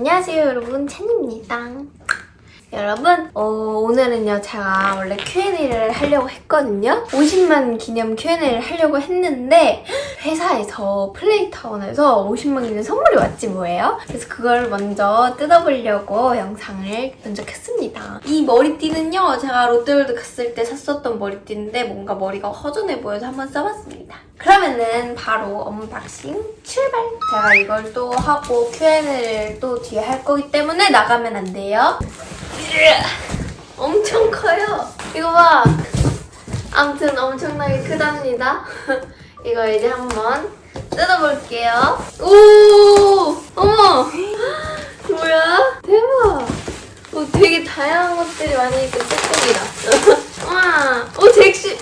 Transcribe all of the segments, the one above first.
안녕하세요 여러분 찬입니다. 여러분 어, 오늘은요 제가 원래 Q&A를 하려고 했거든요. 50만 기념 Q&A를 하려고 했는데 회사에서 플레이타운에서 50만 기념 선물이 왔지 뭐예요. 그래서 그걸 먼저 뜯어보려고 영상을 먼저 켰습니다. 이 머리띠는요 제가 롯데월드 갔을 때 샀었던 머리띠인데 뭔가 머리가 허전해 보여서 한번 써봤습니다. 그러면은 바로 언박싱 출발! 제가 이걸 또 하고 Q&A를 또 뒤에 할 거기 때문에 나가면 안 돼요. 엄청 커요. 이거 봐. 아무튼 엄청나게 크답니다. 이거 이제 한번 뜯어볼게요. 오! 어머! 뭐야? 대박! 어, 되게 다양한 것들이 많이 있고 뚜껑이다. 와! 어, 잭시!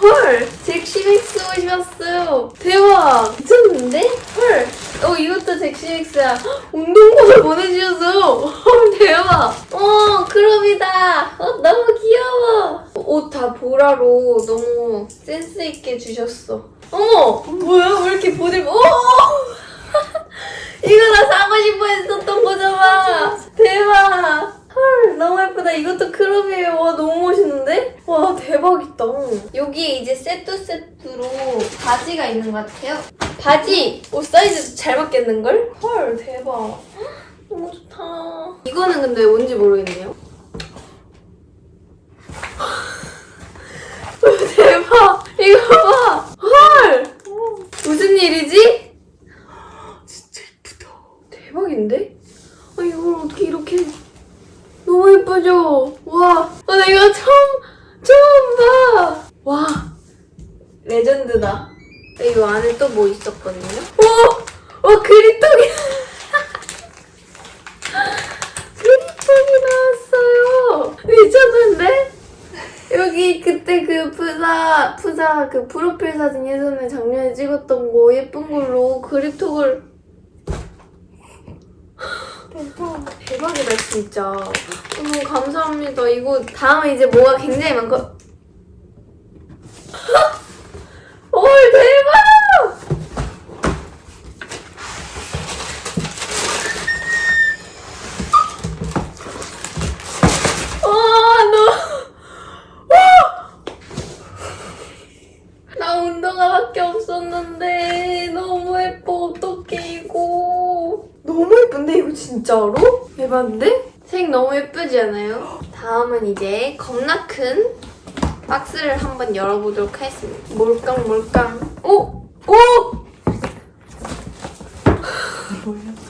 헐! 잭시믹스 옷이 왔어요. 대박! 미쳤는데? 헐! 어, 이것도 잭시믹스야. 운동복을 보내주셨어요. 헐, 대박! 어, 크롭이다. 어, 너무 귀여워. 옷 다 보라로 너무 센스 있게 주셨어. 어머! 뭐야? 왜 이렇게 보들, 오! 이거 나 사고 싶어 했었던 거잖아. 대박. 헐, 너무 예쁘다. 이것도 크롭이에요. 와, 너무 멋있는데? 와, 대박이다. 여기에 이제 세트 세트로 바지가 있는 것 같아요. 바지! 옷 사이즈도 잘 맞겠는걸? 헐, 대박. 너무 좋다. 이거는 근데 뭔지 모르겠네요. 대박! 이거 봐! 헐! 무슨 일이지? 진짜 예쁘다. 대박인데? 아, 이걸 어떻게 이렇게. 너무 예쁘죠? 와. 아, 나 이거 처음, 처음 봐. 와. 레전드다. 이거 안에 또 뭐 있었거든요? 오! 와, 그립톡이. 그립톡이 나왔어요. 미쳤는데? 여기 그때 그 푸사 푸사 그 프로필 사진 예전에 작년에 찍었던 거 예쁜 걸로 그립톡을 대박 대박이다 진짜 너무 감사합니다 이거 다음에 이제 뭐가 굉장히 많고 헐 대박 와너 나 운동화밖에 없었는데 너무 예뻐 어떡해 이거 너무 예쁜데 이거 진짜로? 대박인데? 색 너무 예쁘지 않아요? 다음은 이제 겁나 큰 박스를 한번 열어보도록 하겠습니다 몰깡 몰깡 오! 오!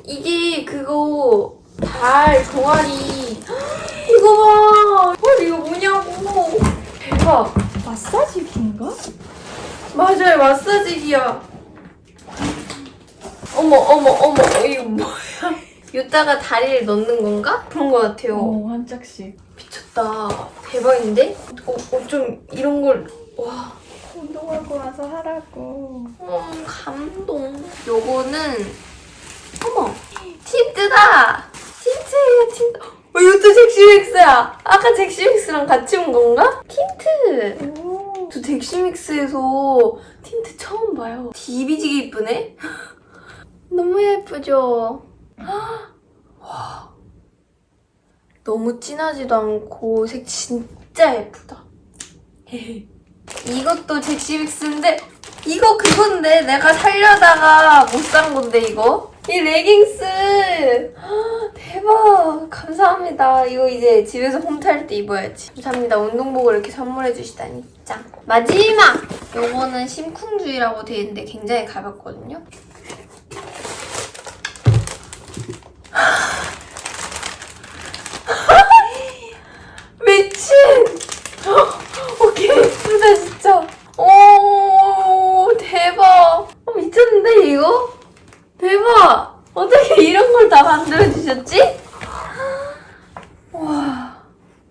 이게 그거 달 종아리 이거 봐 헐 이거 뭐냐고 대박 마사지기인가? 맞아요 마사지기야 어머 어머 어머 이거 뭐야 이따가 다리를 넣는 건가? 그런 거 같아요 어, 한 짝씩. 미쳤다 대박인데? 어, 어, 좀 이런 걸 와 운동하고 와서 하라고. 음, 감동 요거는 어머 틴트다 틴트예요 틴트 어, 이것도 잭시믹스야 아까 잭시믹스랑 같이 온 건가? 틴트 오. 저 덱시믹스에서 틴트 처음 봐요. 디비지게 이쁘네? 너무 예쁘죠? 와. 너무 진하지도 않고 색 진짜 예쁘다. 이것도 잭시믹스인데 이거 그건데 내가 살려다가 못 산 건데 이거? 이 레깅스! 대박! 감사합니다. 이거 이제 집에서 홈탈 때 입어야지. 감사합니다. 운동복을 이렇게 선물해 주시다니. 짱. 마지막! 요거는 심쿵주의라고 되어 있는데 굉장히 가볍거든요 미친 오케이 예쁘다 진짜 오 대박 어, 미쳤는데 이거? 대박 어떻게 이런 걸 다 만들어 주셨지? 와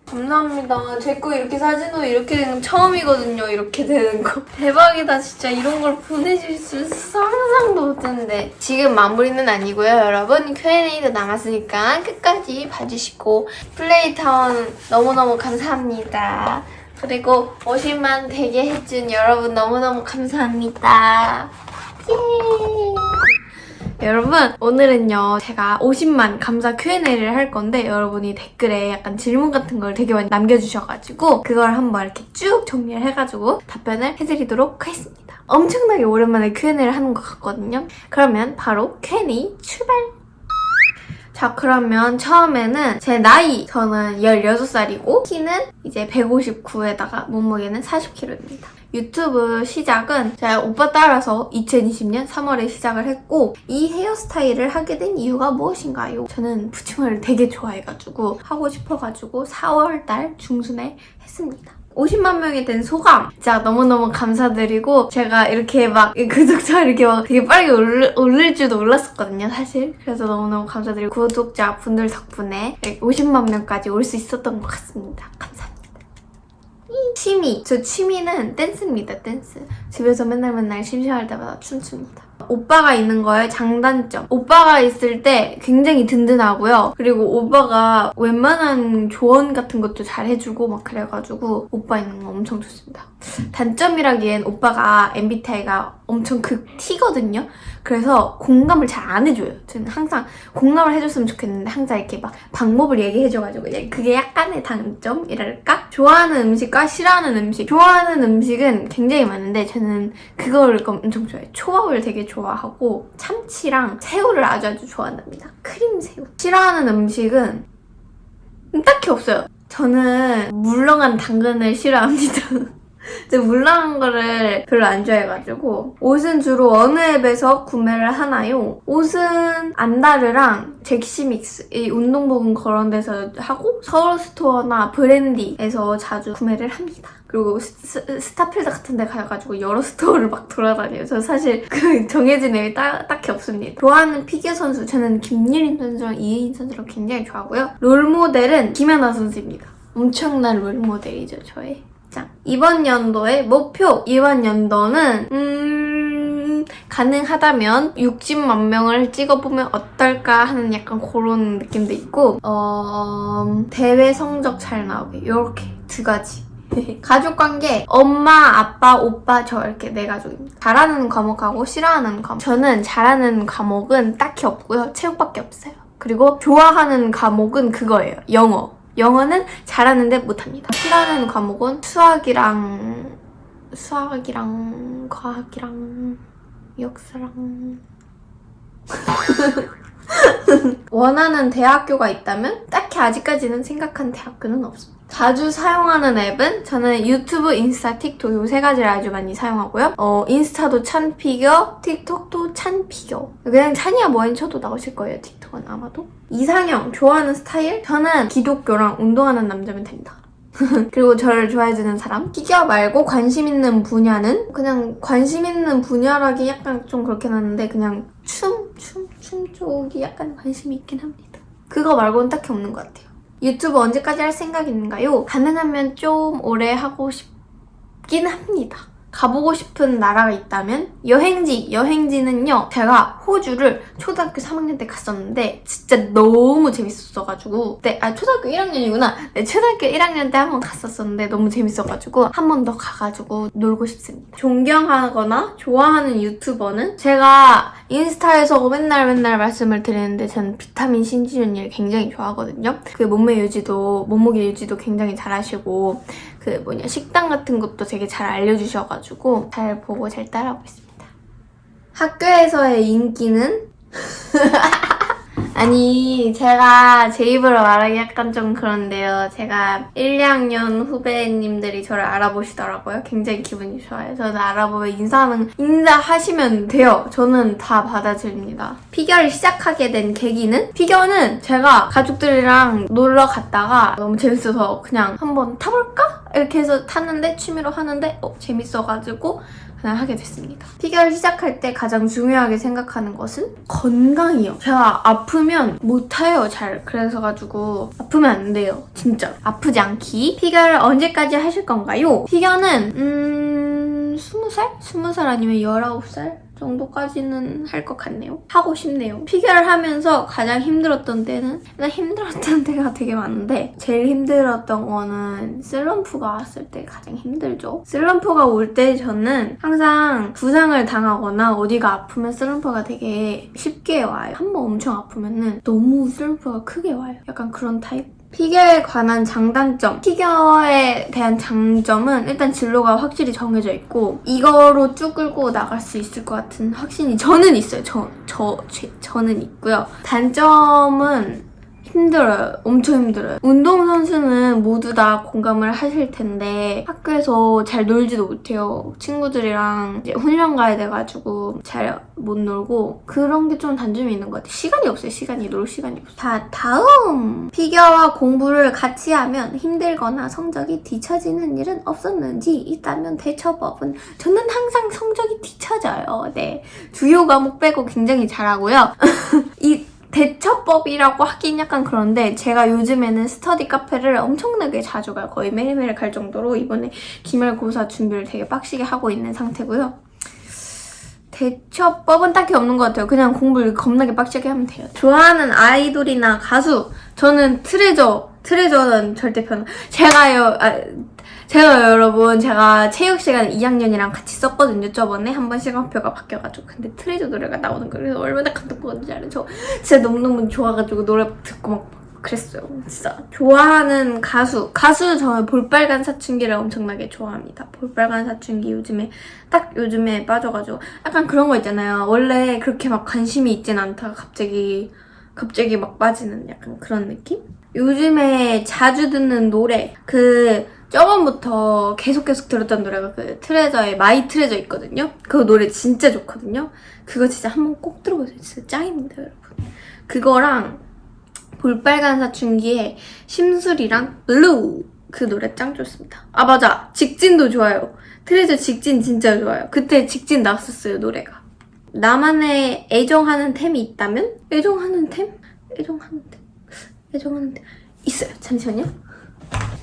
감사합니다. 제 거 이렇게 사진으로 이렇게 되는 건 처음이거든요 이렇게 되는 거. 대박이다 진짜. 이런 걸 보내줄 수 상상도 못했는데. 지금 마무리는 아니고요 여러분. Q&A도 남았으니까 끝까지 봐주시고. 플레이타운 너무너무 감사합니다. 그리고 50만 되게 해준 여러분 너무너무 감사합니다. 예. 여러분 오늘은요 제가 50만 감사 Q&A를 할 건데 여러분이 댓글에 약간 질문 같은 걸 되게 많이 남겨주셔가지고 그걸 한번 이렇게 쭉 정리를 해가지고 답변을 해드리도록 하겠습니다. 엄청나게 오랜만에 Q&A를 하는 것 같거든요. 그러면 바로 Q&A 출발! 자 그러면 처음에는 제 나이 저는 16살이고 키는 이제 159에다가 몸무게는 40kg입니다. 유튜브 시작은 제가 오빠 따라서 2020년 3월에 시작을 했고 이 헤어스타일을 하게 된 이유가 무엇인가요? 저는 붙임을 되게 좋아해가지고 하고 싶어가지고 4월달 중순에 했습니다. 50만 명이 된 소감 진짜 너무너무 감사드리고 제가 이렇게 막 구독자 이렇게 막 되게 빠르게 오를, 오를 줄도 몰랐었거든요 사실 그래서 너무너무 감사드리고 구독자 분들 덕분에 50만 명까지 올 수 있었던 것 같습니다 감사합니다 취미 저 취미는 댄스입니다 댄스. 집에서 맨날 맨날 심심할 때마다 춤춥니다. 오빠가 있는 거에 장단점. 오빠가 있을 때 굉장히 든든하고요. 그리고 오빠가 웬만한 조언 같은 것도 잘 해주고 막 그래가지고 오빠 있는 거 엄청 좋습니다 단점이라기엔 오빠가 MBTI가 엄청 극 T거든요. 그래서 공감을 잘 안 해줘요. 저는 항상 공감을 해줬으면 좋겠는데 항상 이렇게 막 방법을 얘기해줘가지고 그게 약간의 단점이랄까? 좋아하는 음식과 싫어하는 음식. 좋아하는 음식은 굉장히 많은데 저는 그걸 엄청 좋아해요. 초밥을 되게 좋아하고 참치랑 새우를 아주 아주 좋아한답니다. 크림 새우. 싫어하는 음식은 딱히 없어요. 저는 물렁한 당근을 싫어합니다 제가 물렁한 거를 별로 안 좋아해가지고 옷은 주로 어느 앱에서 구매를 하나요? 옷은 안다르랑 잭시믹스 이 운동복은 그런 데서 하고 서울스토어나 브랜디에서 자주 구매를 합니다. 그리고 스, 타필드 같은 데 가가지고 여러 스토어를 막 돌아다녀요. 저 사실 그 정해진 앱이 따, 딱히 없습니다. 좋아하는 피겨 선수 저는 김예린 선수랑 이혜인 선수를 굉장히 좋아하고요. 롤모델은 김연아 선수입니다. 엄청난 롤모델이죠, 저의. 자, 이번 연도의 목표. 이번 연도는, 음, 가능하다면 60만 명을 찍어보면 어떨까 하는 약간 그런 느낌도 있고, 어, 대회 성적 잘 나오게. 요렇게 두 가지. 가족 관계 엄마, 아빠, 오빠 저 이렇게 네 가족입니다. 잘하는 과목하고 싫어하는 과목. 저는 잘하는 과목은 딱히 없고요. 체육밖에 없어요. 그리고 좋아하는 과목은 그거예요. 영어. 영어는 잘하는데 못합니다. 싫어하는 과목은 수학이랑 수학이랑 과학이랑 역사랑 원하는 대학교가 있다면 딱히 아직까지는 생각한 대학교는 없습니다. 자주 사용하는 앱은 저는 유튜브, 인스타, 틱톡 요세 가지를 아주 많이 사용하고요. 어, 인스타도 찬 피겨, 틱톡도 찬 피겨. 그냥 찬이야 뭐엔 쳐도 나오실 거예요, 틱톡은 아마도. 이상형, 좋아하는 스타일? 저는 기독교랑 운동하는 남자면 된다. 그리고 저를 좋아해주는 사람? 피겨 말고 관심 있는 분야는 그냥 관심 있는 분야라기 약간 좀 그렇긴 한데 그냥 춤, 춤, 춤 쪽이 약간 관심이 있긴 합니다. 그거 말고는 딱히 없는 것 같아요. 유튜브 언제까지 할 생각인가요? 가능하면 좀 오래 하고 싶긴 합니다. 가보고 싶은 나라가 있다면 여행지, 여행지는요. 제가 호주를 초등학교 3학년 때 갔었는데 진짜 너무 재밌었어가지고 네, 아 초등학교 1학년이구나. 네, 초등학교 1학년 때 한 번 갔었었는데 너무 재밌어가지고 한 번 더 가가지고 놀고 싶습니다. 존경하거나 좋아하는 유튜버는 제가 인스타에서 맨날 맨날 말씀을 드리는데 저는 비타민 신지윤이를 굉장히 좋아하거든요. 그 몸매 유지도 몸무게 유지도 굉장히 잘하시고 그 뭐냐 식단 같은 것도 되게 잘 알려주셔가지고 잘 보고 잘 따라하고 있습니다. 학교에서의 인기는 아니 제가 제 입으로 말하기 약간 좀 그런데요. 제가 1, 2학년 후배님들이 저를 알아보시더라고요. 굉장히 기분이 좋아요. 저는 알아보면 인사하는 인사하시면 돼요. 저는 다 받아들입니다. 피겨를 시작하게 된 계기는 피겨는 제가 가족들이랑 놀러 갔다가 너무 재밌어서 그냥 한번 타볼까? 이렇게 해서 탔는데 취미로 하는데 어, 재밌어가지고 그냥 하게 됐습니다. 피겨를 시작할 때 가장 중요하게 생각하는 것은 건강이요. 제가 아프면 못 타요, 잘. 그래서 가지고 아프면 안 돼요. 진짜. 아프지 않기. 피겨를 언제까지 하실 건가요? 피겨는 음... 20살? 20살 아니면 19살? 정도까지는 할 것 같네요. 하고 싶네요. 피겨를 하면서 가장 힘들었던 때는 일단 힘들었던 때가 되게 많은데 제일 힘들었던 거는 슬럼프가 왔을 때 가장 힘들죠. 슬럼프가 올 때 저는 항상 부상을 당하거나 어디가 아프면 슬럼프가 되게 쉽게 와요. 한 번 엄청 아프면은 너무 슬럼프가 크게 와요. 약간 그런 타입. 피겨에 관한 장단점. 피겨에 대한 장점은 일단 진로가 확실히 정해져 있고 이거로 쭉 끌고 나갈 수 있을 것 같은 확신이 저는 있어요. 저, 저, 제- 저는 있고요. 단점은 힘들어요. 엄청 힘들어요. 운동선수는 모두 다 공감을 하실 텐데 학교에서 잘 놀지도 못해요. 친구들이랑 이제 훈련 가야 돼가지고 잘 못 놀고 그런 게 좀 단점이 있는 것 같아요. 시간이 없어요. 시간이 놀 시간이 없어요. 자 다음 피겨와 공부를 같이 하면 힘들거나 성적이 뒤처지는 일은 없었는지 있다면 대처법은 저는 항상 성적이 뒤처져요. 네 주요 과목 빼고 굉장히 잘하고요. 이 대처법이라고 하긴 약간 그런데 제가 요즘에는 스터디 카페를 엄청나게 자주 가요. 거의 매일매일 갈 정도로 이번에 기말고사 준비를 되게 빡시게 하고 있는 상태고요. 대처법은 딱히 없는 것 같아요. 그냥 공부를 겁나게 빡시게 하면 돼요. 좋아하는 아이돌이나 가수 저는 트레저 트레저는 절대 편. 제가요. 아, 제가 여러분 제가 체육 시간 2학년이랑 같이 썼거든요. 저번에 한 번 시간표가 바뀌어가지고 근데 트레저 노래가 나오는 거예요. 그래서 얼마나 감동받는지 알아요. 저 진짜 너무너무 좋아가지고 노래 듣고 막 그랬어요. 진짜 좋아하는 가수 가수 저는 볼빨간 사춘기를 엄청나게 좋아합니다. 볼빨간 사춘기 요즘에 딱 요즘에 빠져가지고 약간 그런 거 있잖아요. 원래 그렇게 막 관심이 있진 않다가 갑자기 갑자기 막 빠지는 약간 그런 느낌? 요즘에 자주 듣는 노래 그 저번부터 계속 계속 들었던 노래가 그 트레저의 마이 트레저 있거든요. 그 노래 진짜 좋거든요. 그거 진짜 한번 꼭 들어보세요. 진짜 짱입니다, 여러분. 그거랑 볼빨간 사춘기의 심술이랑 블루 그 노래 짱 좋습니다. 아 맞아 직진도 좋아요. 트레저 직진 진짜 좋아요. 그때 직진 나왔었어요 노래가. 나만의 애정하는 템이 있다면 애정하는 템? 애정하는 템? 템 있어요. 잠시만요.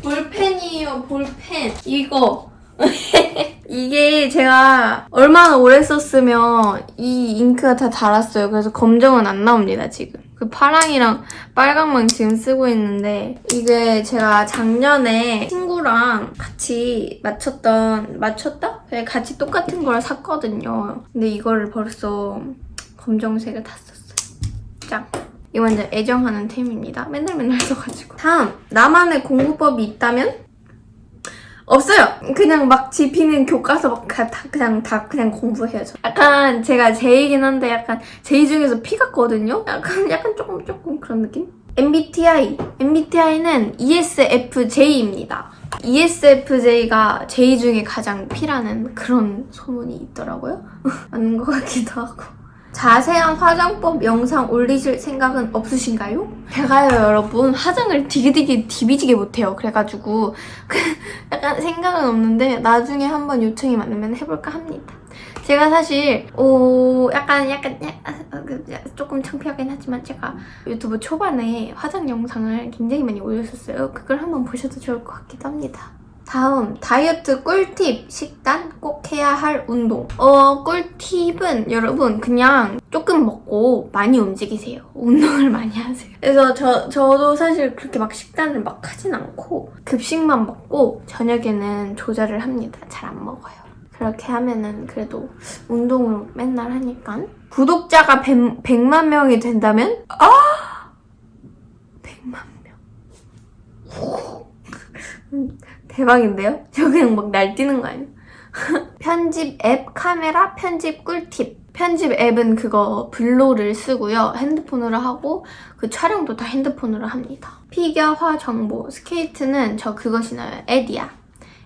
볼펜이에요 볼펜 이거 이게 제가 얼마나 오래 썼으면 이 잉크가 다 닳았어요. 그래서 검정은 안 나옵니다, 지금. 그 파랑이랑 빨강만 지금 쓰고 있는데 이게 제가 작년에 친구랑 같이 맞췄던 맞췄다? 네, 같이 똑같은 걸 샀거든요. 근데 이거를 벌써 검정색을 다 썼어요. 짱. 이거 완전 애정하는 템입니다. 맨날 맨날 써가지고. 다음 나만의 공부법이 있다면 없어요. 그냥 막 집히는 교과서 막 다 그냥 다 그냥 공부해요. 저. 약간 제가 제이긴 한데 약간 제이 중에서 피 같거든요. 약간 약간 조금 조금 그런 느낌? MBTI MBTI는 ESFJ입니다. ESFJ가 제이 중에 가장 P라는 그런 소문이 있더라고요. 맞는 것 같기도 하고. 자세한 화장법 영상 올리실 생각은 없으신가요? 제가요 여러분. 화장을 되게 되게 디비지게 못해요. 그래가지고 그 약간 생각은 없는데 나중에 한번 요청이 많으면 해볼까 합니다. 제가 사실 오 약간 약간 약간 그, 조금 창피하긴 하지만 제가 유튜브 초반에 화장 영상을 굉장히 많이 올렸었어요. 그걸 한번 보셔도 좋을 것 같기도 합니다 다음 다이어트 꿀팁. 식단 꼭 해야 할 운동. 어 꿀팁은 여러분 그냥 조금 먹고 많이 움직이세요. 운동을 많이 하세요. 그래서 저, 저도 사실 그렇게 막 식단을 막 하진 않고 급식만 먹고 저녁에는 조절을 합니다. 잘 안 먹어요. 그렇게 하면은 그래도 운동을 맨날 하니까. 구독자가 100, 100만 명이 된다면? 아! 100만 명 대박인데요? 저 그냥 막 날뛰는 거 아니에요? 편집 앱 카메라 편집 꿀팁. 편집 앱은 그거 블로를 쓰고요. 핸드폰으로 하고 그 촬영도 다 핸드폰으로 합니다. 피겨화 정보. 스케이트는 저 그거 신어요. 에디아.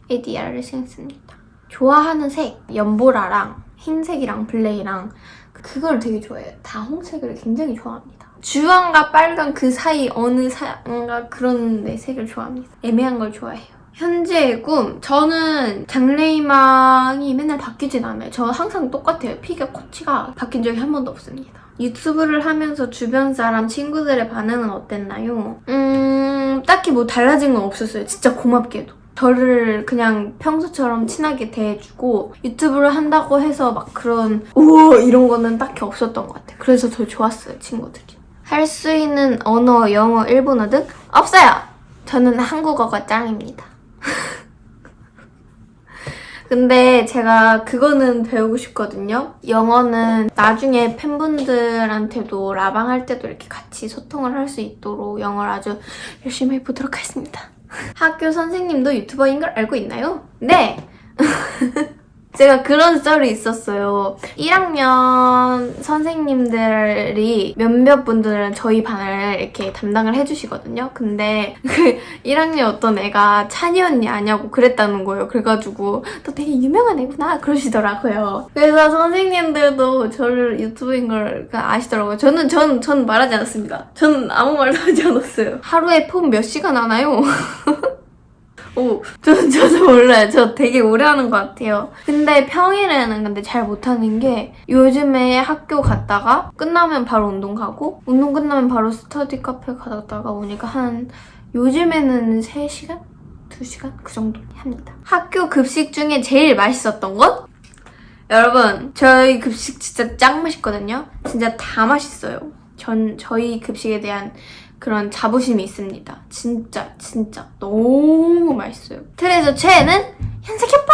에디아를 신습니다. 좋아하는 색. 연보라랑 흰색이랑 블레이랑 그걸 되게 좋아해요. 다 홍색을 굉장히 좋아합니다. 주황과 빨간 그 사이 어느 사가 그런 내 색을 좋아합니다. 애매한 걸 좋아해요. 현재의 꿈. 저는 장래희망이 맨날 바뀌진 않아요. 저 항상 똑같아요. 피겨 코치가 바뀐 적이 한 번도 없습니다. 유튜브를 하면서 주변 사람, 친구들의 반응은 어땠나요? 음, 딱히 뭐 달라진 건 없었어요. 진짜 고맙게도. 저를 그냥 평소처럼 친하게 대해주고 유튜브를 한다고 해서 막 그런 우와 이런 거는 딱히 없었던 것 같아요. 그래서 더 좋았어요 친구들이. 할 수 있는 언어, 영어, 일본어 등 없어요. 저는 한국어가 짱입니다. 근데 제가 그거는 배우고 싶거든요. 영어는 나중에 팬분들한테도 라방 할 때도 이렇게 같이 소통을 할 수 있도록 영어를 아주 열심히 해보도록 하겠습니다. 학교 선생님도 유튜버인 걸 알고 있나요? 네! 제가 그런 썰이 있었어요. 1학년 선생님들이 몇몇 분들은 저희 반을 이렇게 담당을 해주시거든요. 근데 그 1학년 어떤 애가 찬이 언니 아냐고 그랬다는 거예요. 그래가지고 너 되게 유명한 애구나 그러시더라고요. 그래서 선생님들도 저를 유튜브인 걸 아시더라고요. 저는 전, 전 말하지 않았습니다. 저는 아무 말도 하지 않았어요. 하루에 폰몇 시간 하나요? 오, 저, 저도 몰라요. 저 되게 오래 하는 것 같아요. 근데 평일에는 근데 잘 못하는 게 요즘에 학교 갔다가 끝나면 바로 운동 가고 운동 끝나면 바로 스터디 카페 가다가 오니까 한 요즘에는 3시간? 2시간? 그 정도 합니다. 학교 급식 중에 제일 맛있었던 것? 여러분, 저희 급식 진짜 짱 맛있거든요. 진짜 다 맛있어요. 전 저희 급식에 대한 그런 자부심이 있습니다. 진짜 진짜 너무 맛있어요. 그래서 최애는 현석이 오빠,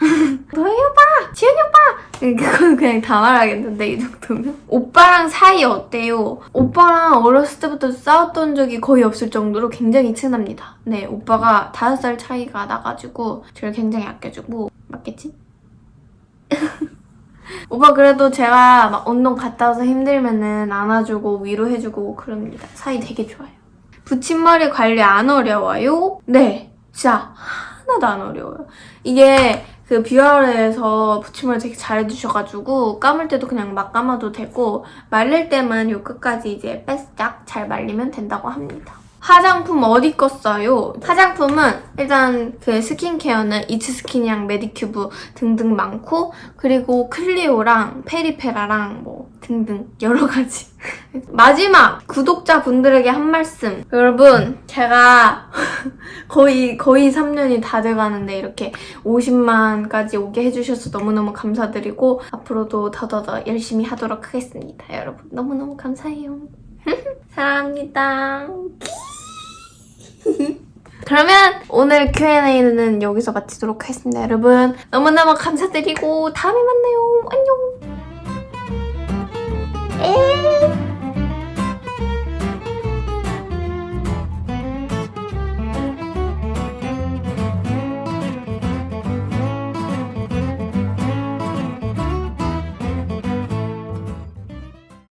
도희 오빠, 지현이 오빠. 그건 그냥 다 말하겠는데 이 정도면. 오빠랑 사이 어때요? 오빠랑 어렸을 때부터 싸웠던 적이 거의 없을 정도로 굉장히 친합니다. 네, 오빠가 다섯 살 차이가 나가지고 저를 굉장히 아껴주고 맞겠지? 오빠 그래도 제가 막 운동 갔다 와서 힘들면은 안아주고 위로해주고 그럽니다. 사이 되게 좋아요. 붙임머리 관리 안 어려워요? 네, 진짜 하나도 안 어려워요. 이게 그 뷰어에서 붙임머리 되게 잘해주셔가지고 감을 때도 그냥 막 감아도 되고 말릴 때만 요 끝까지 이제 빼싹 잘 말리면 된다고 합니다. 화장품 어디 거 써요? 화장품은 일단 그 스킨케어는 이츠스킨이랑 메디큐브 등등 많고 그리고 클리오랑 페리페라랑 뭐 등등 여러 가지. 마지막 구독자분들에게 한 말씀. 여러분 제가 거의 거의 3년이 다 돼가는데 이렇게 50만까지 오게 해주셔서 너무너무 감사드리고 앞으로도 더더더 열심히 하도록 하겠습니다. 여러분 너무너무 감사해요. 사랑합니다. 그러면 오늘 Q&A는 여기서 마치도록 하겠습니다. 여러분 너무너무 감사드리고 다음에 만나요. 안녕. 에이.